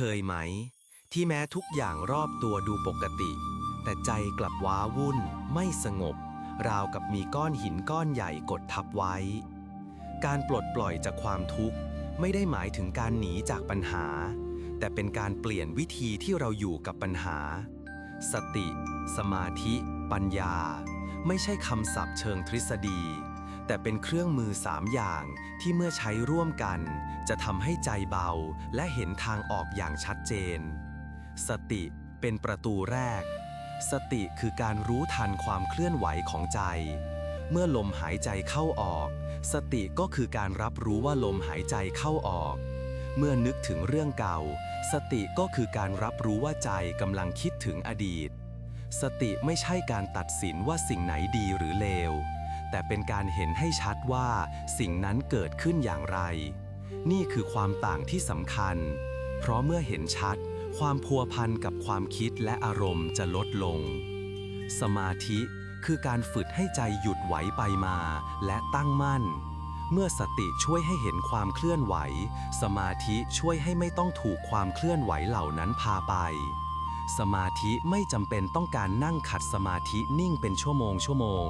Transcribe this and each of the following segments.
เคยไหม ที่แม้ทุกอย่างรอบตัวดูปกติ แต่ใจกลับว้าวุ่น ไม่สงบ ราวกับมีก้อนหินก้อนใหญ่กดทับไว้ การปลดปล่อยจากความทุกข์ ไม่ได้หมายถึงการหนีจากปัญหา แต่เป็นการเปลี่ยนวิธีที่เราอยู่กับปัญหา สติ สมาธิ ปัญญา ไม่ใช่คำศัพท์เชิงทฤษฎี แต่เป็นเครื่องมือสามอย่างที่เมื่อใช้ร่วมกัน จะทำให้ใจเบาและเห็นทางออกอย่างชัดเจน สติเป็นประตูแรก สติคือการรู้ทันความเคลื่อนไหวของใจ เมื่อลมหายใจเข้าออก สติก็คือการรับรู้ว่าลมหายใจเข้าออก เมื่อนึกถึงเรื่องเก่า สติก็คือการรับรู้ว่าใจกำลังคิดถึงอดีต สติไม่ใช่การตัดสินว่าสิ่งไหนดีหรือเลว แต่เป็นการเห็นให้ชัดว่าสิ่งนั้นเกิดขึ้นอย่างไร นี่คือความต่างที่สำคัญ เพราะเมื่อเห็นชัด ความพัวพันกับความคิดและอารมณ์จะลดลง สมาธิคือการฝึกให้ใจหยุดไหวไปมาและตั้งมั่น เมื่อสติช่วยให้เห็นความเคลื่อนไหว สมาธิช่วยให้ไม่ต้องถูกความเคลื่อนไหวเหล่านั้นพาไป สมาธิไม่จำเป็นต้องการนั่งขัดสมาธินิ่งเป็นชั่วโมงชั่วโมง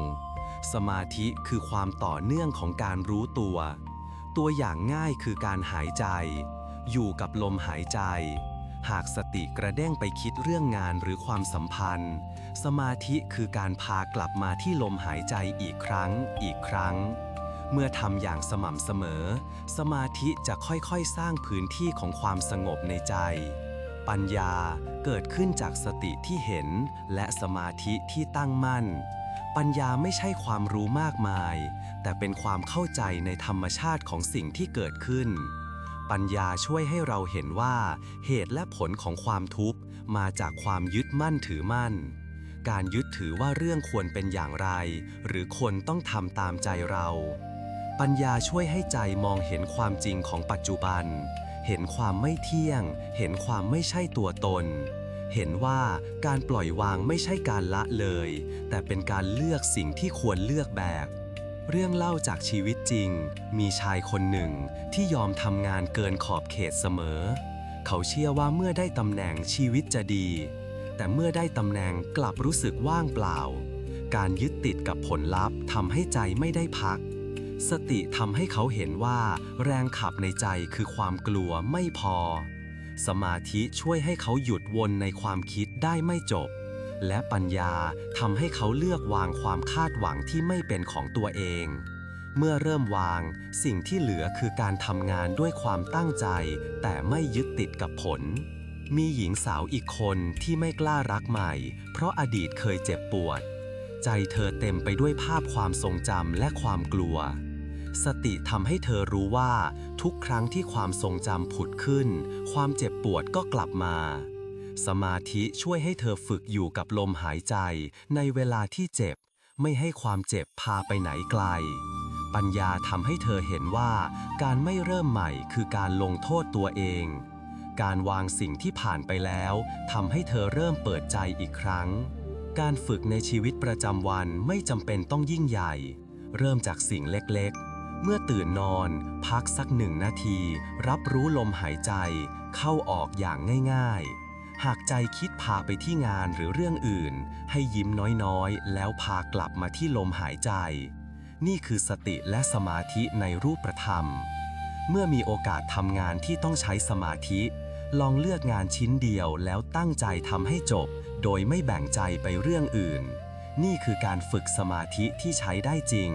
สมาธิคือความต่อเนื่องของการรู้ตัว ตัวอย่างง่ายคือการหายใจ อยู่กับลมหายใจ หากสติกระเด้งไปคิดเรื่องงานหรือความสัมพันธ์ สมาธิคือการพากลับมาที่ลมหายใจอีกครั้ง อีกครั้ง เมื่อทำอย่างสม่ำเสมอ สมาธิจะค่อยๆ สร้างพื้นที่ของความสงบในใจ ปัญญาเกิดขึ้นจากสติที่เห็น และสมาธิที่ตั้งมั่น ปัญญาไม่ใช่ความรู้มากมาย แต่เป็นความเข้าใจในธรรมชาติของสิ่งที่เกิดขึ้น ปัญญาช่วยให้เราเห็นว่า เหตุและผลของความทุกข์มาจากความยึดมั่นถือมั่น การยึดถือว่าเรื่องควรเป็นอย่างไร หรือคนต้องทำตามใจเรา ปัญญาช่วยให้ใจมองเห็นความจริงของปัจจุบัน เห็นความไม่เที่ยง เห็นความไม่ใช่ตัวตน เห็นว่าการปล่อยวางไม่ใช่การละเลย แต่เป็นการเลือกสิ่งที่ควรเลือกแบบ เรื่องเล่าจากชีวิตจริง มีชายคนหนึ่งที่ยอมทำงานเกินขอบเขตเสมอ เขาเชื่อว่าเมื่อได้ตำแหน่งชีวิตจะดี แต่เมื่อได้ตำแหน่งกลับรู้สึกว่างเปล่า การยึดติดกับผลลัพธ์ทำให้ใจไม่ได้พัก สติทำให้เขาเห็นว่า แรงขับในใจคือความกลัวไม่พอ สมาธิช่วยให้เขาหยุดวนในความคิดได้ไม่จบ และปัญญาทำให้เขาเลือกวางความคาดหวังที่ไม่เป็นของตัวเอง เมื่อเริ่มวาง สิ่งที่เหลือคือการทำงานด้วยความตั้งใจ แต่ไม่ยึดติดกับผล มีหญิงสาวอีกคนที่ไม่กล้ารักใหม่ เพราะอดีตเคยเจ็บปวด ใจเธอเต็มไปด้วยภาพความทรงจำและความกลัว สติทำให้เธอรู้ว่า ทุกครั้งที่ความทรงจำผุดขึ้น ความเจ็บปวดก็กลับมา สมาธิช่วยให้เธอฝึกอยู่กับลมหายใจ ในเวลาที่เจ็บ ไม่ให้ความเจ็บพาไปไหนไกล ปัญญาทำให้เธอเห็นว่า การไม่เริ่มใหม่คือการลงโทษตัวเอง การวางสิ่งที่ผ่านไปแล้วทำให้เธอเริ่มเปิดใจอีกครั้ง การฝึกในชีวิตประจำวันไม่จำเป็นต้องยิ่งใหญ่เริ่มจากสิ่งเล็กๆ เมื่อตื่นนอน พักสักหนึ่งนาที รับรู้ลมหายใจ เข้าออกอย่างง่าย ๆ หากใจคิดพาไปที่งานหรือเรื่องอื่น ให้ยิ้มน้อยๆ แล้วพากลับมาที่ลมหายใจ นี่คือสติและสมาธิในรูปธรรม เมื่อมีโอกาสทำงานที่ต้องใช้สมาธิ ลองเลือกงานชิ้นเดียวแล้วตั้งใจทำให้จบ โดยไม่แบ่งใจไปเรื่องอื่น นี่คือการฝึกสมาธิที่ใช้ได้จริง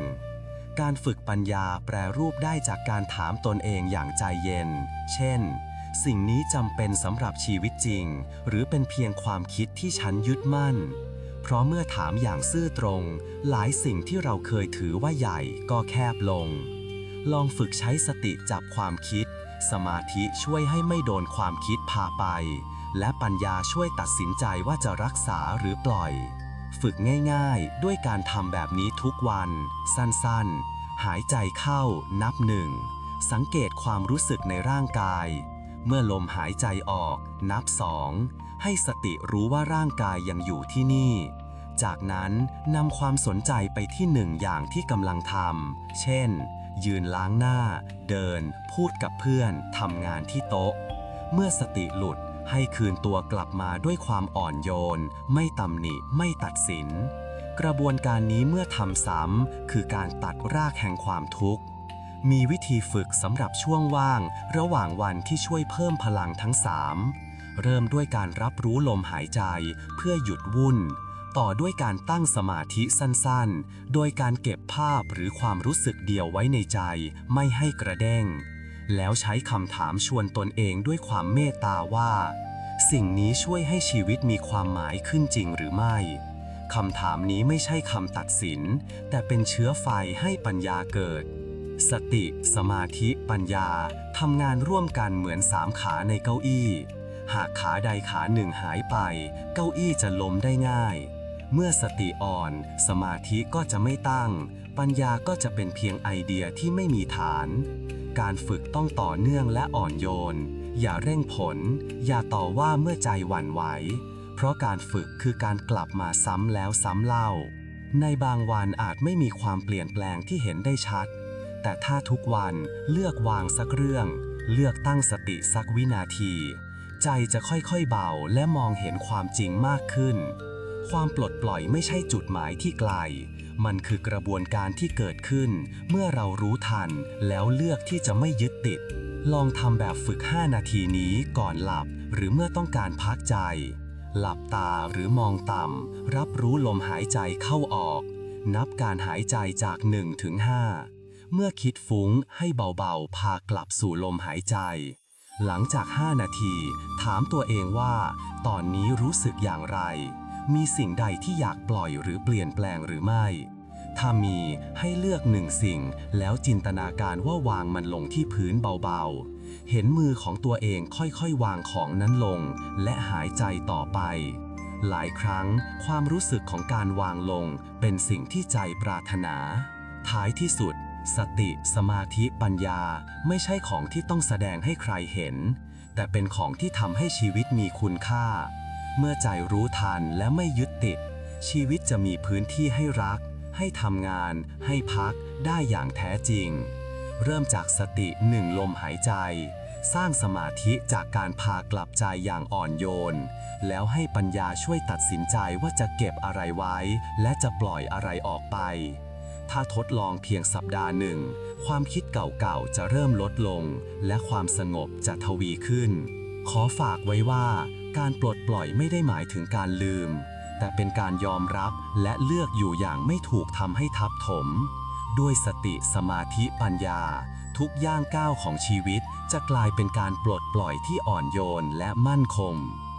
การฝึกปัญญาแปรรูปได้จากการถามตนเองอย่างใจเย็น เช่น สิ่งนี้จำเป็นสำหรับชีวิตจริง หรือเป็นเพียงความคิดที่ฉันยึดมั่น เพราะเมื่อถามอย่างซื่อตรง หลายสิ่งที่เราเคยถือว่าใหญ่ก็แคบลง ลองฝึกใช้สติจับความคิด สมาธิช่วยให้ไม่โดนความคิดพาไป และปัญญาช่วยตัดสินใจว่าจะรักษาหรือปล่อย ฝึกง่ายๆ ด้วยการทำแบบนี้ทุกวัน สั้นๆ หายใจเข้านับหนึ่ง สังเกตความรู้สึกในร่างกาย เมื่อลมหายใจออกนับสองให้สติรู้ว่าร่างกายยังอยู่ที่นี่ จากนั้นนำความสนใจไปที่หนึ่งอย่างที่กำลังทำ เช่น ยืนล้างหน้า เดิน พูดกับเพื่อน ทำงานที่โต๊ะ เมื่อสติหลุด ให้คืนตัวกลับมาด้วยความอ่อนโยน ไม่ตำหนิ ไม่ตัดสิน กระบวนการนี้เมื่อทำซ้ำคือการตัดรากแห่งความทุกข์ มีวิธีฝึกสำหรับช่วงว่าง ระหว่างวันที่ช่วยเพิ่มพลังทั้งสามเริ่มด้วยการรับรู้ลมหายใจเพื่อหยุดวุ่น ต่อด้วยการตั้งสมาธิสั้นๆ โดยการเก็บภาพหรือความรู้สึกเดียวไว้ในใจ ไม่ให้กระเด้ง แล้วใช้คำถามชวนตนเองด้วยความเมตตาว่า สิ่งนี้ช่วยให้ชีวิตมีความหมายขึ้นจริงหรือไม่คำถามนี้ไม่ใช่คำตัดสิน แต่เป็นเชื้อไฟให้ปัญญาเกิด สติ สมาธิ ปัญญาทำงานร่วมกันเหมือนสามขาในเก้าอี้ หากขาใดขาหนึ่งหายไป เก้าอี้จะล้มได้ง่าย เมื่อสติอ่อน สมาธิก็จะไม่ตั้ง ปัญญาก็จะเป็นเพียงไอเดียที่ไม่มีฐาน การฝึกต้องต่อเนื่องและอ่อนโยน อย่าเร่งผล อย่าต่อว่าเมื่อใจหวั่นไหว เพราะการฝึกคือการกลับมาซ้ำแล้วซ้ำเล่า ในบางวันอาจไม่มีความเปลี่ยนแปลงที่เห็นได้ชัด แต่ถ้าทุกวันเลือกวางสักเรื่อง เลือกตั้งสติสักวินาที ใจจะค่อยๆเบาและมองเห็นความจริงมากขึ้น ความปลดปล่อยไม่ใช่จุดหมายที่ไกล มันคือกระบวนการที่เกิดขึ้น เมื่อเรารู้ทันแล้วเลือกที่จะไม่ยึดติด ลองทำแบบฝึก 5 นาทีนี้ก่อนหลับ หรือเมื่อต้องการพักใจ หลับตาหรือมองต่ำ รับรู้ลมหายใจเข้าออก นับการหายใจจาก 1 ถึง 5 เมื่อคิดฟุ้งให้เบาๆ พากลับสู่ลมหายใจ หลังจาก 5 นาที ถามตัวเองว่า ตอนนี้รู้สึกอย่างไร มีสิ่งใดที่อยากปล่อยหรือเปลี่ยนแปลงหรือไม่ ถ้ามีให้เลือกหนึ่งสิ่ง แล้วจินตนาการว่าวางมันลงที่พื้นเบาๆ เห็นมือของตัวเองค่อยๆ วางของนั้นลง และหายใจต่อไป หลายครั้งความรู้สึกของการวางลงเป็นสิ่งที่ใจปรารถนา ท้ายที่สุด สติ สมาธิปัญญา ไม่ใช่ของที่ต้องแสดงให้ใครเห็น แต่เป็นของที่ทำให้ชีวิตมีคุณค่า เมื่อใจรู้ทันและไม่ยึดติด ชีวิตจะมีพื้นที่ให้รัก ให้ทำงาน ให้พักได้อย่างแท้จริง เริ่มจากสติหนึ่งลมหายใจ สร้างสมาธิจากการพากลับใจอย่างอ่อนโยน แล้วให้ปัญญาช่วยตัดสินใจว่าจะเก็บอะไรไว้ และจะปล่อยอะไรออกไป ถ้าทดลองเพียงสัปดาห์หนึ่ง ความคิดเก่าๆจะเริ่มลดลง และความสงบจะทวีขึ้น ขอฝากไว้ว่า การปลดปล่อยไม่ได้หมายถึงการลืม แต่เป็นการยอมรับและเลือกอยู่อย่างไม่ถูกทำให้ทับถม ด้วยสติสมาธิปัญญา ทุกย่างก้าวของชีวิตจะกลายเป็นการปลดปล่อยที่อ่อนโยนและมั่นคง